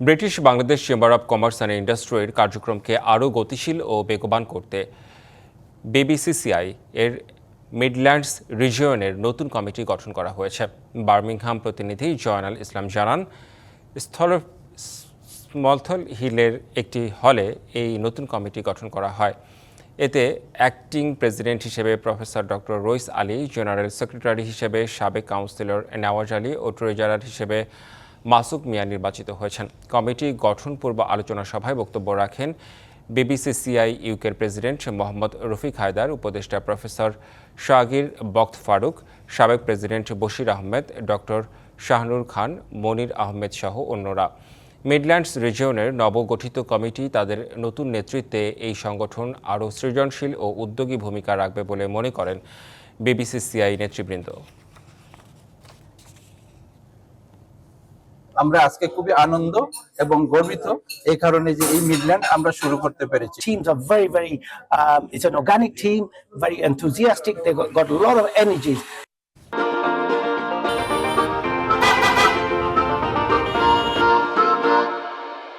British, Bangladesh chamber of commerce and ইন্ডাস্ট্রির কার্যক্রমকে আরও গতিশীল ও বেগবান করতে বিবিসিসিআই এর মিডল্যান্ডস রিজিয়নের নতুন কমিটি গঠন করা হয়েছে। বার্মিংহাম প্রতিনিধি জয়নাল ইসলাম জানান, স্থল, স্মলথল হিলের একটি হলে এই নতুন কমিটি গঠন করা হয়। এতে অ্যাক্টিং প্রেসিডেন্ট হিসেবে professor doctor Rais Ali general secretary হিসেবে সাবেক কাউন্সিলর নওয়াজ আলী ও ট্রেজারার হিসেবে মাসুক মিয়া নির্বাচিত হয়েছেন। কমিটি গঠন পূর্ব আলোচনা সভায় বক্তব্য রাখেন বিবিসিসিআই ইউকের প্রেসিডেন্ট মোহাম্মদ রফিক হায়দার, উপদেষ্টা প্রফেসর শাহগির বক্ত ফারুক, সাবেক প্রেসিডেন্ট বশির আহমেদ, ডক্টর শাহনুর খান, মনির আহমেদ সহ অন্যরা। মিডল্যান্ডস রিজিয়নের নবগঠিত কমিটি তাদের নতুন নেতৃত্বে এই সংগঠন আরও সৃজনশীল ও উদ্যোগী ভূমিকা রাখবে বলে মনে করেন বিবিসিসিআই নেতৃবৃন্দ। আমরা আজকে খুবই আনন্দ এবং গর্বিত এই কারণে যে এই মিডল্যান্ড আমরা শুরু করতে পেরেছি। Teams are very very it's an organic team